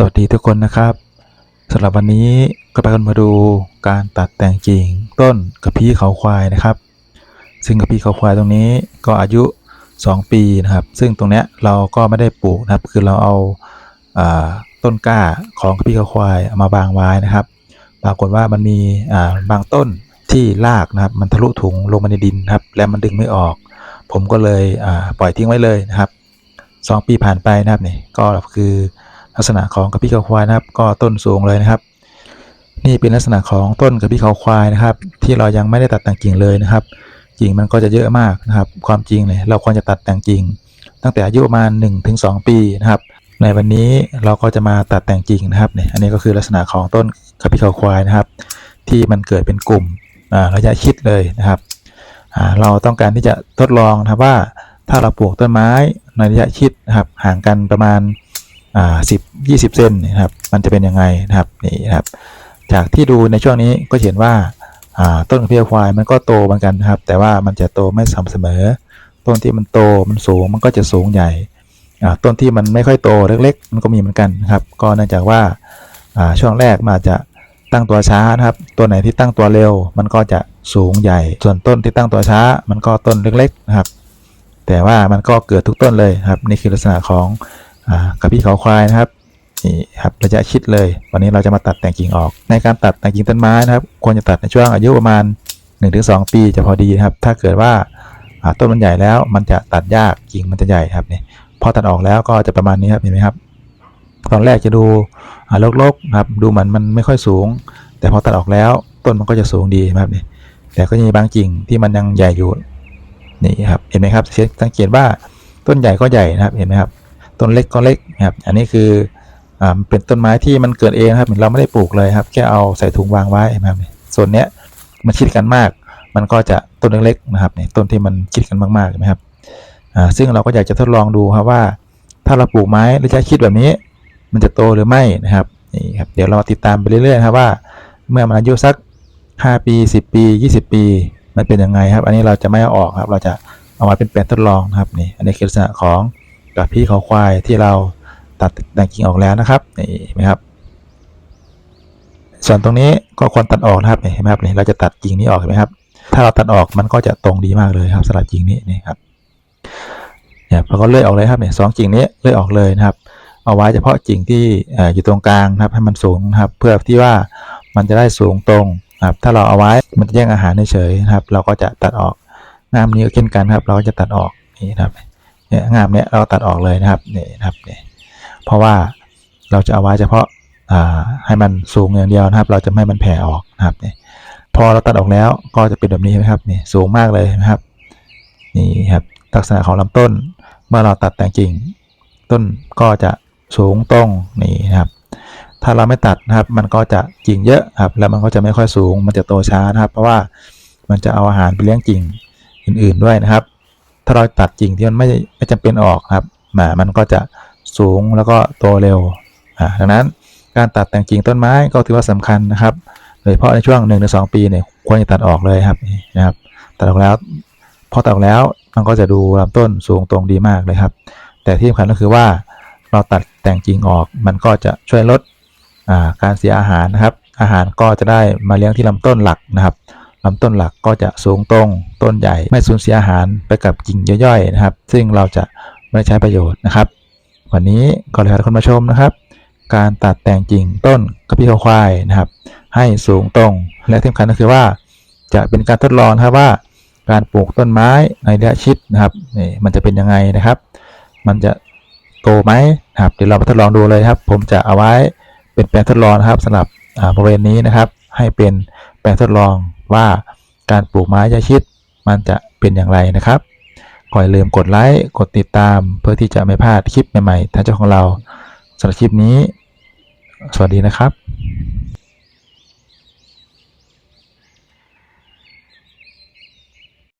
สวัสดีทุกคนนะครับสำหรับวันนี้ก็ไปกันมาดูการตัดแต่งกิ่งต้นกระพี้เขาควายนะครับ ซึ่งกระพี้เขาควายตรงนี้ก็อายุ 2 ปีนะครับ ซึ่งตรงเนี้ยเราก็ไม่ได้ปลูกนะครับ คือเราเอาอาต้นกล้าของกระพี้เขาควายเอามาบางไว้นะครับ ปรากฏว่ามันมีาบางต้นที่รากนะครับ มันทะลุถุงลงมาในดินครับ และมันดึงไม่ออก ผมก็เลยปล่อยทิ้งไว้เลยนะครับสองปีผ่านไปนะครับนี่ก็คือ ลักษณะของกระพี้เขาควายนะครับ ก็ต้นสูงเลยนะครับ นี่เป็นลักษณะของต้นกระพี้เขาควายนะครับ ที่เรายังไม่ได้ตัดแต่งกิ่งเลยนะครับ กิ่งมันก็จะเยอะมากนะครับ ความจริงเนี่ยเราควรจะตัดแต่งกิ่ง ตั้งแต่อายุประมาณ 1-2 ปีนะครับ ในวันนี้เราก็จะมาตัดแต่งกิ่งนะครับเนี่ยอันนี้ก็คือลักษณะของต้นกระพี้เขาควายนะครับ ที่มันเกิดเป็นกลุ่มระยะชิดเลยนะครับเราต้องการที่จะทดลองนะครับว่าถ้าเราปลูกต้นไม้ในระยะชิดนะครับห่างกันประมาณ อ่าสิบยี่สิบเซนนะครับ มันจะเป็นยังไงนะครับนี่นะครับ จากที่ดูในช่วงนี้ก็เห็นว่าอ่าต้นเพี้ยควายมันก็โตเหมือนกันนะครับ แต่ว่ามันจะโตไม่สม่ำเสมอ ต้นที่มันโตมันสูงมันก็จะสูงใหญ่อ่าต้นที่มันไม่ค่อยโตเล็กๆ มันก็มีเหมือนกันนะครับ ก็เนื่องจากว่าอ่าช่วงแรกมันอาจะตั้งตัวช้านะครับ ตัวไหนที่ตั้งตัวเร็ว มันก็จะสูงใหญ่ ส่วนต้นที่ตั้งตัวช้า มันก็ต้นเล็กๆนะครับ แต่ว่ามันก็เกิดทุกต้นเลยครับ นี่คือลักษณะของ กระพี้เขาควายนะครับนี่ครับระยะชิดเลย วันนี้เราจะมาตัดแต่งกิ่งออก ในการตัดแต่งกิ่งต้นไม้นะครับ ควรจะตัดในช่วงอายุประมาณ 1-2 ปีจะพอดีนะครับ ถ้าเกิดว่าต้นมันใหญ่แล้วมันจะตัดยากกิ่งมันจะใหญ่ครับนี่พอตัดออกแล้วก็จะประมาณนี้ครับเห็นไหมครับ ตอนแรกจะดูอ่าลกๆครับดูเหมือนมันไม่ค่อยสูง แต่พอตัดออกแล้วต้นมันก็จะสูงดีครับนี่แต่ก็ยังมีบางกิ่งที่มันยังใหญ่อยู่นี่ครับเห็นไหมครับสังเกตว่าต้นใหญ่ก็ใหญ่นะครับเห็นไหมครับ ต้นเล็กก็เล็กนะครับอันนี้คืออ่าเป็นต้นไม้ที่มันเกิดเองครับเราไม่ได้ปลูกเลยครับแค่เอาใส่ถุงวางไว้นะครับส่วนเนี้ยมันชิดกันมาก มันก็จะต้นเล็กๆนะครับนี่ต้นที่มันชิดกันมากๆเห็นไหมครับอ่าซึ่งเราก็อยากจะทดลองดูครับว่า ถ้าเราปลูกไม้ระยะชิดแบบนี้ มันจะโตหรือไม่นะครับนี่ครับเดี๋ยวเราติดตามไปเรื่อยๆครับว่าเมื่อมันอายุสัก 5 ปี 10 ปี 20 ปี มันเป็นยังไงครับ อันนี้เราจะไม่เอาออกครับ เราจะเอามาเป็นแปลนทดลองนะครับนี่ อันนี้คือลักษณะของ กระพี้เขาควายที่เราตัดแต่งกิ่งออกแล้วนะครับนี่เห็นไหมครับส่วนตรงนี้ก็ควรตัดออกนะครับเห็นไหมครับนี่เราจะตัดกิ่งนี้ออกเห็นไหมครับ ถ้าเราตัดออกมันก็จะตรงดีมากเลยครับสำหรับกิ่งนี้นี่ครับเนี่ยพอก็เลื่อยออกเลยครับเนี่ยสองกิ่งนี้เลื่อยออกเลยนะครับ เอาไว้เฉพาะกิ่งที่ออยู่ตรงกลางนะครับ ให้มันสูงนะครับ เพื่อที่ว่ามันจะได้สูงตรงครับถ้าเราเอาไว้มันจะแย่งอาหารเฉยๆนะครับ เราก็จะตัดออกงามนี้ก็เช่นกันครับ เราก็จะตัดออกนี่นะครับ เนี่ยงามเนี้ยเราตัดออกเลยนะครับนี่นะครับนี่เพราะว่าเราจะเอาไว้เฉพาะอ่าให้มันสูงอย่างเดียวนะครับ เราจะไม่ให้มันแผ่ออกนะครับนี่พอเราตัดออกแล้วก็จะเป็นแบบนี้นะครับนี่สูงมากเลยนะครับนี่ครับลักษณะของลำต้น เมื่อเราตัดแต่งกิ่ง ต้นก็จะสูงตรงนี่นะครับถ้าเราไม่ตัดนะครับ มันก็จะกิ่งเยอะครับ แล้วมันก็จะไม่ค่อยสูง มันจะโตช้านะครับ เพราะว่ามันจะเอาอาหารไปเลี้ยงกิ่งอื่น ๆด้วยนะครับ ถ้าเราตัดกิ่งที่มันไม่ไม่จำเป็นออกครับหมามันก็จะสูงแล้วก็โตเร็วอ่าดังนั้นการตัดแต่งกิ่งต้นไม้ก็ถือว่าสำคัญนะครับโดยเฉพาะในช่วง1นถึงสปีเนี่ยควรจะตัดออกเลยครับนะครับตัดออกแล้วพอตัดออกแล้วมันก็จะดูลำต้นสูงตรงดีมากเลยครับ แต่ที่สำคัญก็คือว่าเราตัดแต่งกิ่งออกมันก็จะช่วยลดอ่าการเสียอาหารนะครับ อาหารก็จะได้มาเลี้ยงที่ลำต้นหลักนะครับ ลำต้นหลักก็จะสูงตรงต้นใหญ่ไม่สูญเสียอาหารไปกับกิ่งย่อยๆนะครับ ซึ่งเราจะไม่ใช้ประโยชน์นะครับ วันนี้ก็เลยพาทุกคนมาชมนะครับ การตัดแต่งกิ่งต้นกระพี้เขาควายนะครับ ให้สูงตรง และที่สำคัญก็คือว่า จะเป็นการทดลองครับว่าการปลูกต้นไม้ในระยะชิดนะครับนี่มันจะเป็นยังไงนะครับ มันจะโตไหมนะครับเดี๋ยวเรามาทดลองดูเลยครับ ผมจะเอาไว้เป็นแปลนทดลองนะครับสำหรับอ่าบริเวณนี้นะครับ ให้เป็นแปลนทดลอง ว่าการปลูกไม้ยาชิดมันจะเป็นอย่างไรนะครับขออย่าลืมกดไลค์ กดติดตาม เพื่อที่จะไม่พลาดคลิปใหม่ๆทางเจ้าของเราสำหรับคลิปนี้ สวัสดีนะครับ